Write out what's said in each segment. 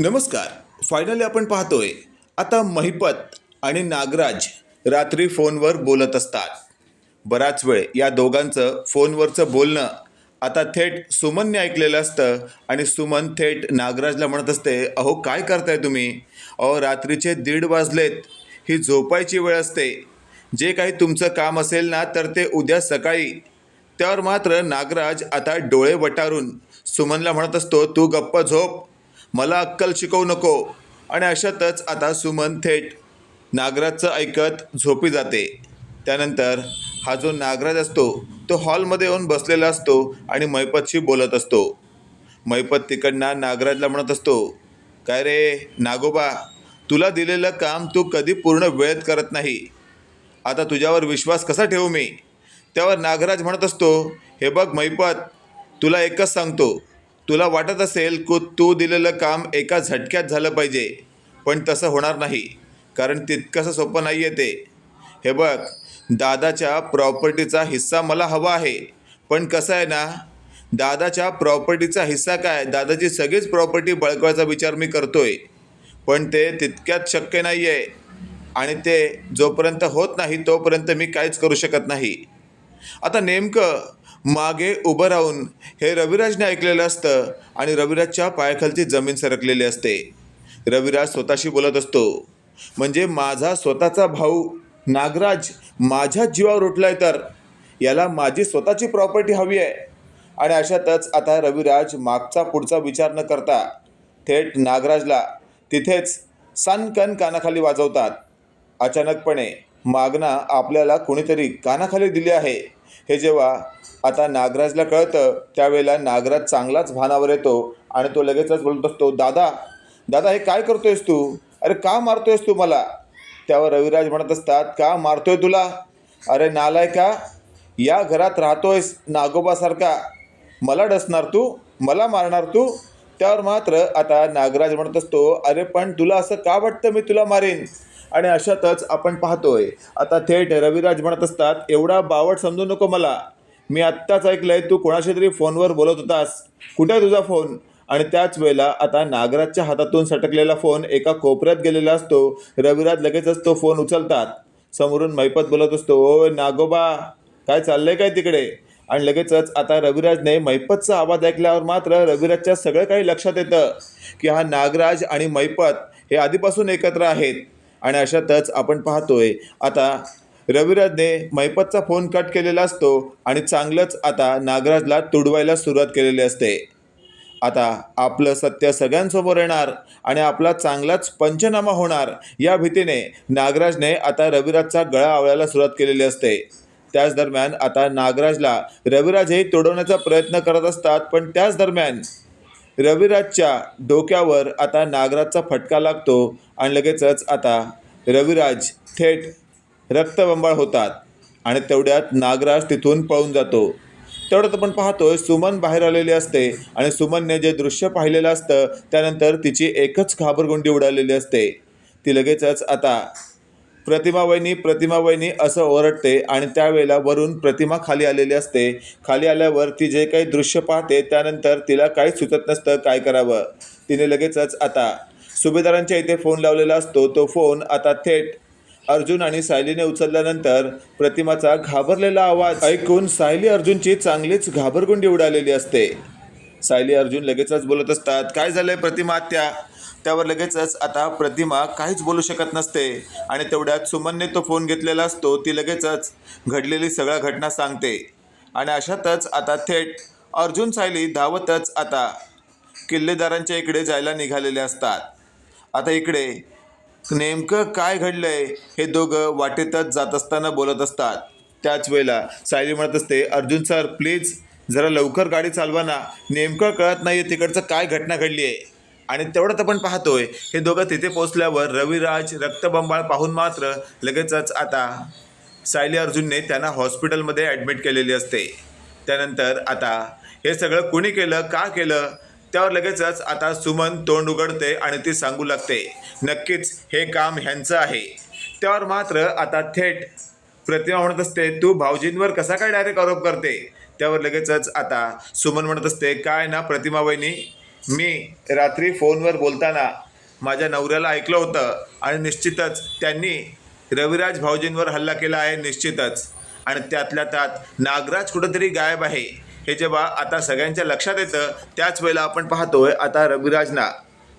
नमस्कार. फायनली आपण पाहतोय. आता महिपत आणि नागराज रात्री फोनवर बोलत असतात. बराच वेळ या दोघांचं फोनवरचं बोलणं आता थेट सुमनने ऐकलेलं असतं आणि सुमन थेट नागराजला म्हणत असते अहो काय करताय तुम्ही? अहो रात्रीचे दीड वाजलेत. ही झोपायची वेळ असते. जे काही तुमचं काम असेल ना तर ते उद्या सकाळी. त्यावर मात्र नागराज आता डोळे वटारून सुमनला म्हणत असतो तू गप्प झोप. मला अक्कल शिकवू नको. आणि अशातच आता सुमन थेट नागराजचं ऐकत झोपी जाते. त्यानंतर हा जो नागराज असतो तो हॉलमध्ये येऊन बसलेला असतो आणि मैपतशी बोलत असतो. मैपत तिकडनं नागराजला म्हणत असतो काय रे नागोबा तुला दिलेलं काम तू कधी पूर्ण वेळेत करत नाही. आता तुझ्यावर विश्वास कसा ठेवू मी? त्यावर नागराज म्हणत असतो हे बघ मैपत तुला एकच सांगतो तुला वाटत असेल की तू दिलेलं काम एका झटक्यात झालं पाहिजे पण तसं होणार नाही कारण तितकंसं सोपं नाही आहे ते. हे बघ दादाच्या प्रॉपर्टीचा हिस्सा मला हवा आहे पण कसं आहे ना दादाच्या प्रॉपर्टीचा हिस्सा काय दादाची सगळीच प्रॉपर्टी बळकवायचा विचार मी करतो आहे पण ते तितक्यात शक्य नाही आहे आणि ते जोपर्यंत होत नाही तोपर्यंत मी काहीच करू शकत नाही. आता नेमकं मागे उभं राहून हे रविराजने ऐकलेलं असतं आणि रविराजच्या पायाखालची जमीन सरकलेली असते. रविराज स्वतःशी बोलत असतो म्हणजे माझा स्वतःचा भाऊ नागराज माझ्या जीवावर उठलाय तर? याला माझी स्वतःची प्रॉपर्टी हवी आहे. आणि अशातच आता रविराज मागचा पुढचा विचार न करता थेट नागराजला तिथेच सनकन कानाखाली वाजवतात. अचानकपणे मागणं आपल्याला कोणीतरी कानाखाली दिली आहे. हे जेव्हा आता नागराजला कळतं त्यावेळेला नागराज चांगलाच भानावर येतो आणि तो लगेचच बोलत असतो दादा दादा हे काय करतोयस तू? अरे का मारतोयस तू मला? त्यावर रविराज म्हणत असतात का मारतोय तुला? अरे नालाय का? या घरात राहतोयस नागोबासारखा. मला डसणार तू? मला मारणार तू? त्यावर मात्र आता नागराज म्हणत असतो अरे पण तुला असं का वाटतं मी तुला मारेन? आणि अशातच आपण पाहतोय आता थेट रविराज म्हणत असतात एवढा बावट समजू नको मला. मी आत्ताच ऐकलंय तू कोणाशी तरी फोनवर बोलत होतास. कुठे तुझा फोन? आणि त्याच वेळेला आता नागराजच्या हातातून सटकलेला फोन एका कोपऱ्यात गेलेला असतो. रविराज लगेचच तो फोन उचलतात. समोरून मैपत बोलत असतो ओ नागोबा काय चाललंय काय तिकडे? आणि लगेचच आता रविराजने मैपतचा आवाज ऐकल्यावर मात्र रविराजच्या सगळं काही लक्षात येतं की हा नागराज आणि मैपत हे आधीपासून एकत्र आहेत. आणि अशातच आपण पाहतोय आता रविराजने मैपतचा फोन कट केलेला असतो आणि चांगलंच आता नागराजला तुडवायला सुरुवात केलेली असते. आता आपलं सत्य सगळ्यांसमोर येणार आणि आपला चांगलाच पंचनामा होणार या भीतीने नागराजने आता रविराजचा गळा आवळायला सुरुवात केलेली असते. त्याच दरम्यान आता नागराजला रविराजही तोडवण्याचा प्रयत्न करत असतात पण त्याच दरम्यान रविराजच्या डोक्यावर आता नागराजचा फटका लागतो आणि लगेचच आता रविराज थेट रक्तबंबाळ होतात आणि तेवढ्यात नागराज तिथून पळून जातो. तेवढ्यात आपण पाहतोय सुमन बाहेर आलेली असते आणि सुमनने जे दृश्य पाहिलेलं असतं त्यानंतर तिची एकच घाबरगुंडी उडालेली असते. ती लगेचच आता प्रतिमा वहिनी प्रतिमा वहिनी असं ओरडते आणि त्यावेळेला वरून प्रतिमा खाली आलेली असते. खाली आल्यावर ती जे काही दृश्य पाहते त्यानंतर तिला काही सुचत नसतं काय करावं. तिने लगेचच आता सुभेदारांच्या इथे फोन लावलेला असतो. तो फोन आता थेट अर्जुन आणि सायलीने उचलल्यानंतर प्रतिमाचा घाबरलेला आवाज ऐकून सायली अर्जुनची चांगलीच घाबरगुंडी उडालेली असते. सायली अर्जुन लगेचच बोलत असतात काय झालंय प्रतिमा आत्या? त्यावर लगेचच आता प्रतिमा काहीच बोलू शकत नसते. आणि तेवढ्यात सुमनने तो फोन घेतलेला असतो ती लगेचच घडलेली सगळ्या घटना सांगते. आणि अशातच आता थेट अर्जुन सायली धावतच आता किल्लेदारांच्या इकडे जायला निघालेले असतात. आता इकडे नेमकं काय घडलंय हे दोघं वाटेतच जात असताना बोलत असतात. त्याच वेळेला सायली म्हणत असते अर्जुन सर प्लीज जरा लवकर गाडी चालवा ना. नेमकं कळत नाही तिकडचं काय घटना घडली आहे आणि तेवढ्यात आपण पाहतोय. हे दोघं तिथे पोचल्यावर रविराज रक्तबंबाळ पाहून मात्र लगेचच आता सायली अर्जुनने त्यांना हॉस्पिटलमध्ये ॲडमिट केलेली असते. त्यानंतर आता हे सगळं कुणी केलं का केलं त्यावर लगेचच आता सुमन तोंड उघडते आणि ती सांगू लागते नक्कीच हे काम ह्यांचं आहे. त्यावर मात्र आता थेट प्रतिमा म्हणत असते तू भाऊजींवर कसा काय डायरेक्ट आरोप करते? त्यावर लगेचच आता सुमन म्हणत असते काय ना प्रतिमा वहिनी मी रात्री फोनवर बोलताना माझ्या नवऱ्याला ऐकलं होतं आणि निश्चितच त्यांनी रविराज भाऊजींवर हल्ला केला आहे निश्चितच. आणि त्यातल्या त्यात नागराज कुठंतरी गायब आहे हे जेव्हा आता सगळ्यांच्या लक्षात येतं त्याच वेळेला आपण पाहतोय आता रविराजना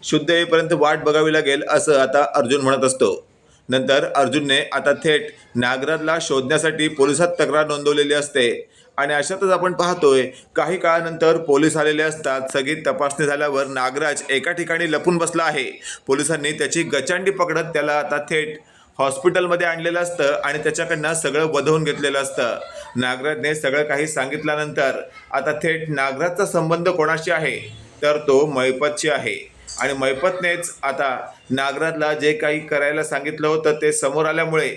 शुद्ध येईपर्यंत वाट बघावी लागेल असं आता अर्जुन म्हणत असतो. नंतर अर्जुनने आता थेट नागराजला शोधण्यासाठी पोलिसात तक्रार नोंदवलेली असते. आणि अशातच आपण पाहतोय काही काळानंतर पोलीस आलेले असतात. सगळी तपासणी झाल्यावर नागराज एका ठिकाणी लपून बसला आहे. पोलिसांनी त्याची गचांडी पकडत त्याला आता थेट हॉस्पिटलमध्ये आणलेलं असतं आणि त्याच्याकडनं सगळं वधवून घेतलेलं असतं. नागराजने सगळं काही सांगितल्यानंतर आता थेट नागराजचा संबंध कोणाशी आहे? तर तो मैपतशी आहे. आणि मैपतनेच आता नागराजला जे काही करायला सांगितलं होतं ते समोर आल्यामुळे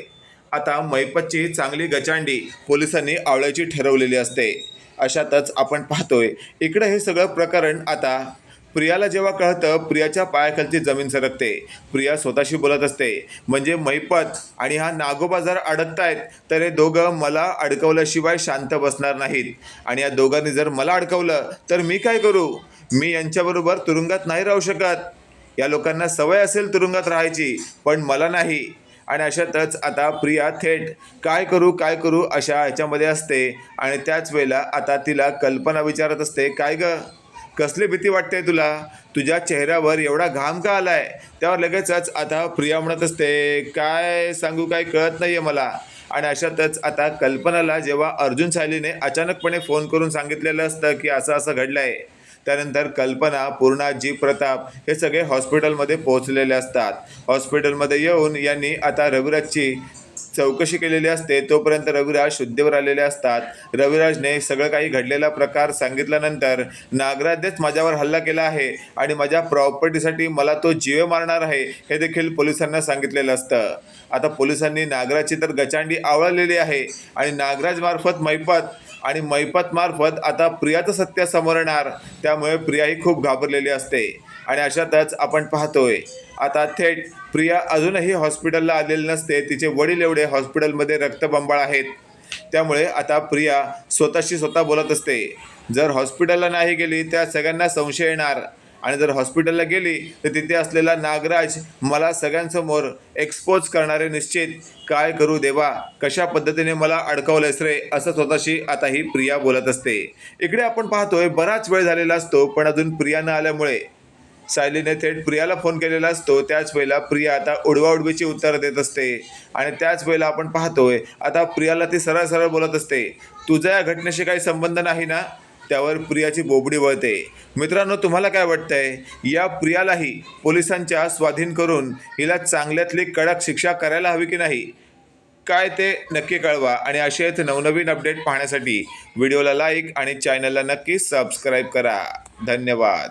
आता मैपतची चांगली गचांडी पोलिसांनी आवळायची ठरवलेली असते. अशातच आपण पाहतोय इकडं हे सगळं प्रकरण आता प्रियाला जेव्हा कळतं प्रियाच्या पायाखालची जमीन सरकते. प्रिया स्वतःशी बोलत असते म्हणजे मैपत आणि हा नागोबा जर अडकतायत तर हे दोघं मला अडकवल्याशिवाय शांत बसणार नाहीत. आणि या दोघांनी जर मला अडकवलं तर मी काय करू? मी यांच्याबरोबर तुरुंगात नाही राहू शकत. या लोकांना सवय असेल तुरुंगात राहायची पण मला नाही. आणि अशातच आता प्रिया थेट काय करू काय करू अशा ह्याच्यामध्ये असते. आणि त्याच वेळेला आता तिला कल्पना विचारत असते काय ग? कसली भीती वाटते तुला? तुझ्या चेहऱ्यावर एवढा घाम का आलाय? त्यावर लगेचच आता प्रिया म्हणत असते काय सांगू काय कळत नाहीये मला. आणि अशातच आता कल्पनाला जेव्हा अर्जुन सायलीने अचानकपणे फोन करून सांगितलेलं असतं की असं असं घडलंय त्यानंतर कल्पना पूर्णा जी प्रताप हे सगळे हॉस्पिटलमध्ये पोहोचलेले असतात. हॉस्पिटलमध्ये येऊन यांनी आता रविराजची चौकशी केलेली असते. तोपर्यंत रविराज शुद्धीवर आलेले असतात. रविराजने सगळं काही घडलेला प्रकार सांगितल्यानंतर नागराजनेच माझ्यावर हल्ला केला आहे आणि माझ्या प्रॉपर्टीसाठी मला तो जीवे मारणार आहे हे देखील पोलिसांना सांगितलेलं असतं. आता पोलिसांनी नागराजची तर गचांडी आवळलेली आहे आणि नागराजमार्फत मैफत मैपत आणि मैपत मार्फत आता प्रियाचं सत्य समोर येणार त्यामुळे प्रियाही खूप घाबरलेली असते. आणि अशातच आपण पाहतोय आता थेट प्रिया अजूनही हॉस्पिटलला आलेली नसते. तिचे वडील एवढे हॉस्पिटलमध्ये रक्तबंबाळ आहेत. त्यामुळे आता प्रिया स्वतःशी स्वतः बोलत असते. जर हॉस्पिटलला नाही गेली त्या सगळ्यांना संशय येणार. आणि जर हॉस्पिटलला गेली तर तिथे असलेला नागराज मला सगळ्यांसमोर एक्सपोज करणारे निश्चित. काय करू देवा? कशा पद्धतीने मला अडकवलंयस रे? असं स्वतःशी आता ही प्रिया बोलत असते. इकडे आपण पाहतोय बराच वेळ झालेला असतो पण अजून प्रिया न आल्यामुळे. सायलीने थेट प्रियाला फोन केलेला असतो. त्याच वेळेला प्रिया आता उडवाउडवीची उत्तरं देत असते. आणि त्याच वेळेला आपण पाहतोय आता प्रियाला ती सरळ सरळ बोलत असते. तुझा या घटनेशी काही संबंध नाही ना? त्यावर प्रियाची बोबडी वळते. मित्रांनो तुम्हाला काय वाटतंय? या प्रियालाही पोलिसांच्या स्वाधीन करून हिला चांगल्यातली कडक शिक्षा करायला हवी की नाही? काय ते नक्की कळवा. आणि असेच नवनवीन अपडेट पाहण्यासाठी व्हिडिओला लाईक आणि चॅनलला नक्की सबस्क्राईब करा. धन्यवाद.